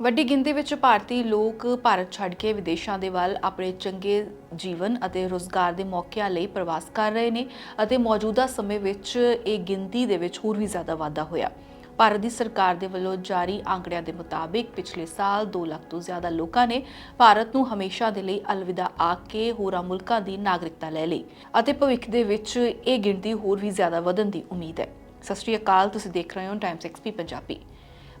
ਵੱਡੀ ਗਿਣਤੀ ਵਿੱਚ ਭਾਰਤੀ ਲੋਕ ਭਾਰਤ ਛੱਡ ਕੇ ਵਿਦੇਸ਼ਾਂ ਦੇ ਵੱਲ ਆਪਣੇ ਚੰਗੇ ਜੀਵਨ ਅਤੇ ਰੋਜ਼ਗਾਰ ਦੇ ਮੌਕਿਆਂ ਲਈ ਪ੍ਰਵਾਸ ਕਰ ਰਹੇ ਨੇ ਅਤੇ ਮੌਜੂਦਾ ਸਮੇਂ ਵਿੱਚ ਇਹ ਗਿਣਤੀ ਦੇ ਵਿੱਚ ਹੋਰ ਵੀ ਜ਼ਿਆਦਾ ਵਾਧਾ ਹੋਇਆ। ਭਾਰਤ ਦੀ ਸਰਕਾਰ ਦੇ ਵੱਲੋਂ ਜਾਰੀ ਆંકੜਿਆਂ ਦੇ ਮੁਤਾਬਿਕ ਪਿਛਲੇ ਸਾਲ 2 ਲੱਖ ਤੋਂ ਜ਼ਿਆਦਾ ਲੋਕਾਂ ਨੇ ਭਾਰਤ ਨੂੰ ਹਮੇਸ਼ਾ ਦੇ ਲਈ ਅਲਵਿਦਾ ਆਖ ਕੇ ਹੋਰਾਂ ਮੁਲਕਾਂ ਦੀ ਨਾਗਰਿਕਤਾ ਲੈ ਲਈ ਅਤੇ ਭਵਿੱਖ ਦੇ ਵਿੱਚ ਇਹ ਗਿਣਤੀ ਹੋਰ ਵੀ ਜ਼ਿਆਦਾ ਵਧਣ ਦੀ ਉਮੀਦ ਹੈ। ਸਤਿ ਸ਼੍ਰੀ ਅਕਾਲ, ਤੁਸੀਂ ਦੇਖ ਰਹੇ ਹੋ ਟਾਈਮਸ ਐਕਸਪੀ ਪੰਜਾਬੀ।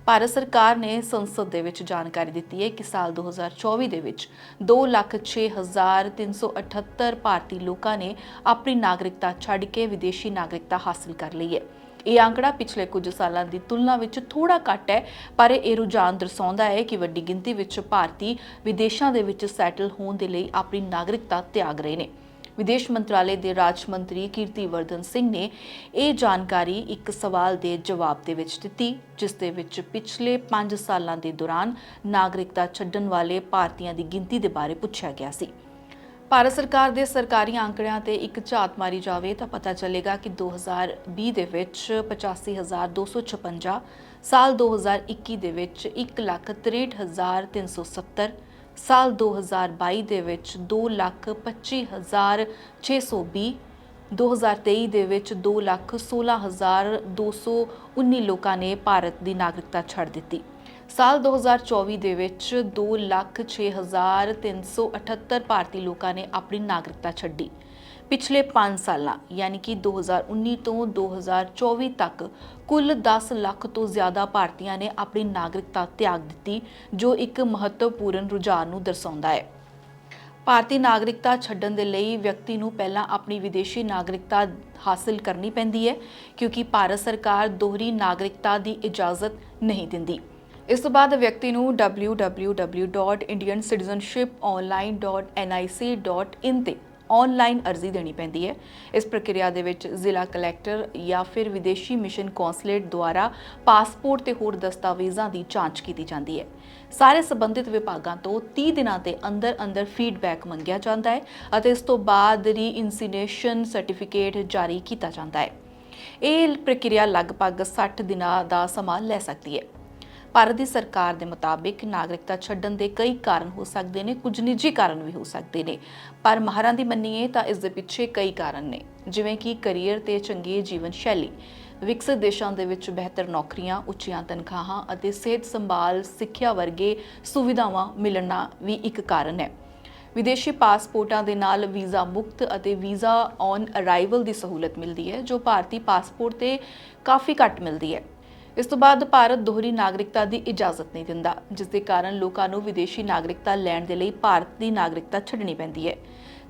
ਭਾਰਤ ਸਰਕਾਰ ਨੇ ਸੰਸਦ ਦੇ ਵਿੱਚ ਜਾਣਕਾਰੀ ਦਿੱਤੀ ਹੈ ਕਿ ਸਾਲ 2024 ਦੇ ਵਿੱਚ 2,06,378 ਭਾਰਤੀ ਲੋਕਾਂ ਨੇ ਆਪਣੀ ਨਾਗਰਿਕਤਾ ਛੱਡ ਕੇ ਵਿਦੇਸ਼ੀ ਨਾਗਰਿਕਤਾ ਹਾਸਲ ਕਰ ਲਈ ਹੈ। ਇਹ ਅੰਕੜਾ ਪਿਛਲੇ ਕੁਝ ਸਾਲਾਂ ਦੀ ਤੁਲਨਾ ਵਿੱਚ ਥੋੜਾ ਘੱਟ ਹੈ ਪਰ ਇਹ ਰੁਝਾਨ ਦਰਸਾਉਂਦਾ ਹੈ ਕਿ ਵੱਡੀ ਗਿਣਤੀ ਵਿੱਚ ਭਾਰਤੀ ਵਿਦੇਸ਼ਾਂ ਦੇ ਵਿੱਚ ਸੈਟਲ ਹੋਣ ਦੇ ਲਈ ਆਪਣੀ ਨਾਗਰਿਕਤਾ ਤਿਆਗ ਰਹੇ ਨੇ। ਵਿਦੇਸ਼ ਮੰਤਰਾਲੇ ਦੇ ਰਾਜ ਮੰਤਰੀ ਕੀਰਤੀਵਰਧਨ ਸਿੰਘ ਨੇ ਇਹ ਜਾਣਕਾਰੀ ਇੱਕ ਸਵਾਲ ਦੇ ਜਵਾਬ ਦੇ ਵਿੱਚ ਦਿੱਤੀ, ਜਿਸ ਦੇ ਵਿੱਚ ਪਿਛਲੇ 5 ਸਾਲਾਂ ਦੇ ਦੌਰਾਨ ਨਾਗਰਿਕਤਾ ਛੱਡਣ ਵਾਲੇ ਭਾਰਤੀਆਂ ਦੀ ਗਿਣਤੀ ਦੇ ਬਾਰੇ ਪੁੱਛਿਆ ਗਿਆ ਸੀ। ਭਾਰਤ ਸਰਕਾਰ ਦੇ ਸਰਕਾਰੀ ਅੰਕੜਿਆਂ ਤੇ ਇੱਕ ਝਾਤ ਮਾਰੀ ਜਾਵੇ ਤਾਂ ਪਤਾ ਚੱਲੇਗਾ ਕਿ 2020 ਦੇ ਵਿੱਚ 85256 ਸਾਲ 2021 ਦੇ ਵਿੱਚ 163370 ਸਾਲ 2022 ਦੇ ਵਿੱਚ 225620 2023 ਦੇ ਵਿੱਚ 216219 ਲੋਕਾਂ ਨੇ ਭਾਰਤ ਦੀ ਨਾਗਰਿਕਤਾ ਛੱਡ ਦਿੱਤੀ। ਸਾਲ 2024 ਦੇ ਵਿੱਚ 206378 ਭਾਰਤੀ ਲੋਕਾਂ ਨੇ ਆਪਣੀ ਨਾਗਰਿਕਤਾ ਛੱਡੀ। ਪਿਛਲੇ 5 ਸਾਲਾਂ, ਯਾਨੀ ਕਿ 2019 ਤੋਂ 2024 ਤੱਕ, ਕੁੱਲ 10 ਲੱਖ ਤੋਂ ਜ਼ਿਆਦਾ ਭਾਰਤੀਆਂ ਨੇ ਆਪਣੀ ਨਾਗਰਿਕਤਾ ਤਿਆਗ ਦਿੱਤੀ, ਜੋ ਇੱਕ ਮਹੱਤਵਪੂਰਨ ਰੁਝਾਨ ਨੂੰ ਦਰਸਾਉਂਦਾ ਹੈ। ਭਾਰਤੀ ਨਾਗਰਿਕਤਾ ਛੱਡਣ ਦੇ ਲਈ ਵਿਅਕਤੀ ਨੂੰ ਪਹਿਲਾਂ ਆਪਣੀ ਵਿਦੇਸ਼ੀ ਨਾਗਰਿਕਤਾ ਹਾਸਲ ਕਰਨੀ ਪੈਂਦੀ ਹੈ, ਕਿਉਂਕਿ ਭਾਰਤ ਸਰਕਾਰ ਦੋਹਰੀ ਨਾਗਰਿਕਤਾ ਦੀ ਇਜਾਜ਼ਤ ਨਹੀਂ ਦਿੰਦੀ। ਇਸ ਤੋਂ ਬਾਅਦ ਵਿਅਕਤੀ ਨੂੰ www.indiancitizenshiponline.nic.in ਤੇ ਆਨਲਾਈਨ ਅਰਜ਼ੀ ਦੇਣੀ ਪੈਂਦੀ ਹੈ। ਇਸ ਪ੍ਰਕਿਰਿਆ ਦੇ ਵਿੱਚ ਜ਼ਿਲ੍ਹਾ ਕਲੈਕਟਰ ਜਾਂ ਫਿਰ ਵਿਦੇਸ਼ੀ ਮਿਸ਼ਨ ਕੌਂਸਲੇਟ ਦੁਆਰਾ ਪਾਸਪੋਰਟ ਤੇ ਹੋਰ ਦਸਤਾਵੇਜ਼ਾਂ ਦੀ ਜਾਂਚ ਕੀਤੀ ਜਾਂਦੀ ਹੈ। ਸਾਰੇ ਸੰਬੰਧਿਤ ਵਿਭਾਗਾਂ ਤੋਂ 30 ਦਿਨਾਂ ਦੇ ਅੰਦਰ ਅੰਦਰ ਫੀਡਬੈਕ ਮੰਗਿਆ ਜਾਂਦਾ ਹੈ ਅਤੇ ਇਸ ਤੋਂ ਬਾਅਦ ਰੀਇਨਸੀਨੇਸ਼ਨ ਸਰਟੀਫਿਕੇਟ ਜਾਰੀ ਕੀਤਾ ਜਾਂਦਾ ਹੈ। ਇਹ ਪ੍ਰਕਿਰਿਆ ਲਗਭਗ 60 ਦਿਨਾਂ ਦਾ ਸਮਾਂ ਲੈ ਸਕਦੀ ਹੈ। ਭਾਰਤ ਦੀ ਸਰਕਾਰ ਦੇ ਮੁਤਾਬਿਕ ਨਾਗਰਿਕਤਾ ਛੱਡਣ ਦੇ ਕਈ ਕਾਰਨ ਹੋ ਸਕਦੇ ਨੇ, ਕੁਝ ਨਿੱਜੀ ਕਾਰਨ ਵੀ ਹੋ ਸਕਦੇ ਨੇ। ਪਰ ਮਾਹਰਾਂ ਦੀ ਮੰਨੀਏ ਤਾਂ ਇਸ ਦੇ ਪਿੱਛੇ ਕਈ ਕਾਰਨ ਨੇ, ਜਿਵੇਂ ਕਿ ਕੈਰੀਅਰ ਤੇ ਚੰਗੀ ਜੀਵਨ ਸ਼ੈਲੀ, ਵਿਕਸਿਤ ਦੇਸ਼ਾਂ ਦੇ ਵਿੱਚ ਬਿਹਤਰ ਨੌਕਰੀਆਂ, ਉੱਚੀਆਂ ਤਨਖਾਹਾਂ ਅਤੇ ਸਿਹਤ ਸੰਭਾਲ, ਸਿੱਖਿਆ ਵਰਗੇ ਸੁਵਿਧਾਵਾਂ ਮਿਲਣਾ ਵੀ ਇੱਕ ਕਾਰਨ ਹੈ। ਵਿਦੇਸ਼ੀ ਪਾਸਪੋਰਟਾਂ ਦੇ ਨਾਲ ਵੀਜ਼ਾ ਮੁਕਤ ਅਤੇ ਵੀਜ਼ਾ ਔਨ ਅਰਾਈਵਲ ਦੀ ਸਹੂਲਤ ਮਿਲਦੀ ਹੈ, ਜੋ ਭਾਰਤੀ ਪਾਸਪੋਰਟ ਤੇ ਕਾਫੀ ਘੱਟ ਮਿਲਦੀ ਹੈ। ਇਸ ਤੋਂ ਬਾਅਦ ਭਾਰਤ ਦੋਹਰੀ ਨਾਗਰਿਕਤਾ ਦੀ ਇਜਾਜ਼ਤ ਨਹੀਂ ਦਿੰਦਾ, ਜਿਸ ਦੇ ਕਾਰਨ ਲੋਕਾਂ ਨੂੰ ਵਿਦੇਸ਼ੀ ਨਾਗਰਿਕਤਾ ਲੈਣ ਦੇ ਲਈ ਭਾਰਤ ਦੀ ਨਾਗਰਿਕਤਾ ਛੱਡਣੀ ਪੈਂਦੀ ਹੈ।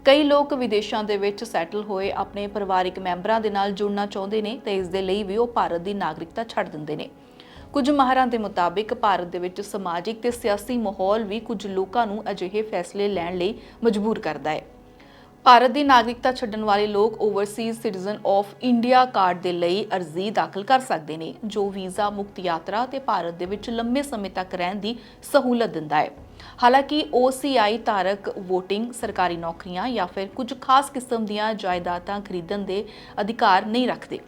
ਕਈ ਲੋਕ ਵਿਦੇਸ਼ਾਂ ਦੇ ਵਿੱਚ ਸੈਟਲ ਹੋਏ ਆਪਣੇ ਪਰਿਵਾਰਿਕ ਮੈਂਬਰਾਂ ਦੇ ਨਾਲ ਜੁੜਨਾ ਚਾਹੁੰਦੇ ਨੇ ਤੇ ਇਸ ਦੇ ਲਈ ਵੀ ਉਹ ਭਾਰਤ ਦੀ ਨਾਗਰਿਕਤਾ ਛੱਡ ਦਿੰਦੇ ਨੇ। ਕੁਝ ਮਾਹਰਾਂ ਦੇ ਮੁਤਾਬਿਕ ਭਾਰਤ ਦੇ ਵਿੱਚ ਸਮਾਜਿਕ ਤੇ ਸਿਆਸੀ ਮਾਹੌਲ ਵੀ ਕੁਝ ਲੋਕਾਂ ਨੂੰ ਅਜਿਹੇ ਫੈਸਲੇ ਲੈਣ ਲਈ ਮਜਬੂਰ ਕਰਦਾ ਹੈ। ਭਾਰਤ ਦੀ ਨਾਗਰਿਕਤਾ ਛੱਡਣ ਵਾਲੇ ਲੋਕ overseas citizen of India card ਦੇ ਲਈ ਅਰਜ਼ੀ ਦਾਖਲ ਕਰ ਸਕਦੇ ਨੇ, ਜੋ ਵੀਜ਼ਾ ਮੁਕਤ ਯਾਤਰਾ ਤੇ ਭਾਰਤ ਦੇ ਵਿੱਚ ਲੰਮੇ ਸਮੇਂ ਤੱਕ ਰਹਿਣ ਦੀ ਸਹੂਲਤ ਦਿੰਦਾ ਹੈ। ਹਾਲਾਂਕਿ OCI ਧਾਰਕ VOTING, ਸਰਕਾਰੀ ਨੌਕਰੀਆਂ ਜਾਂ ਫਿਰ ਕੁਝ ਖਾਸ ਕਿਸਮ ਦੀਆਂ ਜਾਇਦਾਦਾਂ ਖਰੀਦਣ ਦੇ ਅਧਿਕਾਰ ਨਹੀਂ ਰੱਖਦੇ।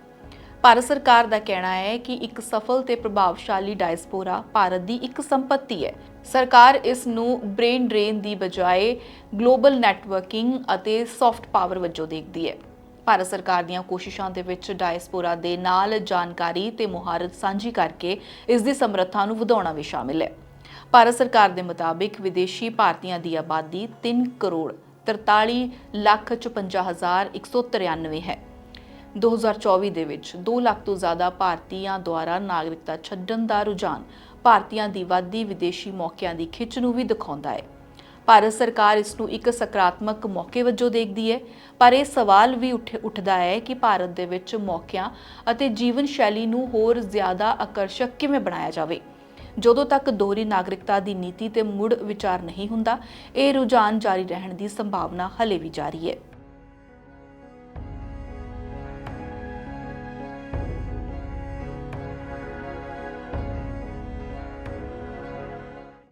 ਭਾਰਤ ਸਰਕਾਰ ਦਾ ਕਹਿਣਾ ਹੈ ਕਿ ਇੱਕ ਸਫਲ ਤੇ ਪ੍ਰਭਾਵਸ਼ਾਲੀ ਡਾਇਸਪੋਰਾ ਭਾਰਤ ਦੀ ਇੱਕ ਸੰਪਤੀ ਹੈ। ਸਰਕਾਰ ਇਸ ਨੂੰ ਬ੍ਰੇਨ ਡਰੇਨ ਦੀ ਬਜਾਏ ਗਲੋਬਲ ਨੈਟਵਰਕਿੰਗ ਅਤੇ ਸੌਫਟ ਪਾਵਰ ਵਜੋਂ ਦੇਖਦੀ ਹੈ। ਭਾਰਤ ਸਰਕਾਰ ਦੀਆਂ ਕੋਸ਼ਿਸ਼ਾਂ ਦੇ ਵਿੱਚ ਡਾਇਸਪੋਰਾ ਦੇ ਨਾਲ ਜਾਣਕਾਰੀ ਤੇ ਮੁਹਾਰਤ ਸਾਂਝੀ ਕਰਕੇ ਇਸ ਦੀ ਸਮਰੱਥਾ ਨੂੰ ਵਧਾਉਣਾ ਵੀ ਸ਼ਾਮਿਲ ਹੈ। ਭਾਰਤ ਸਰਕਾਰ ਦੇ ਮੁਤਾਬਿਕ ਵਿਦੇਸ਼ੀ ਭਾਰਤੀਆਂ ਦੀ ਆਬਾਦੀ 3 ਕਰੋੜ 43 ਲੱਖ 54 ਹਜ਼ਾਰ 193 ਹੈ। 2024 ਦੇ ਵਿੱਚ 2 ਲੱਖ ਤੋਂ ਜ਼ਿਆਦਾ ਭਾਰਤੀਆਂ ਦੁਆਰਾ ਨਾਗਰਿਕਤਾ ਛੱਡਣ ਦਾ ਰੁਝਾਨ ਭਾਰਤੀਆਂ ਦੀ ਵਾਧੀ ਵਿਦੇਸ਼ੀ ਮੌਕਿਆਂ ਦੀ ਖਿੱਚ ਨੂੰ ਵੀ ਦਿਖਾਉਂਦਾ ਹੈ। ਭਾਰਤ ਸਰਕਾਰ ਇਸ ਨੂੰ ਇੱਕ ਸਕਾਰਾਤਮਕ ਮੌਕੇ ਵਜੋਂ ਦੇਖਦੀ ਹੈ, ਪਰ ਇਹ ਸਵਾਲ ਵੀ ਉੱਠ- ਉੱਠਦਾ ਹੈ ਕਿ ਭਾਰਤ ਦੇ ਵਿੱਚ ਮੌਕਿਆਂ ਅਤੇ ਜੀਵਨ ਸ਼ੈਲੀ ਨੂੰ ਹੋਰ ਜ਼ਿਆਦਾ ਆਕਰਸ਼ਕ ਕਿਵੇਂ ਬਣਾਇਆ ਜਾਵੇ। ਜਦੋਂ ਤੱਕ ਦੋਹਰੀ ਨਾਗਰਿਕਤਾ ਦੀ ਨੀਤੀ ਤੇ ਮੁੜ ਵਿਚਾਰ ਨਹੀਂ ਹੁੰਦਾ, ਇਹ ਰੁਝਾਨ ਜਾਰੀ ਰਹਿਣ ਦੀ ਸੰਭਾਵਨਾ ਹਲੇ ਵੀ ਜਾਰੀ ਹੈ।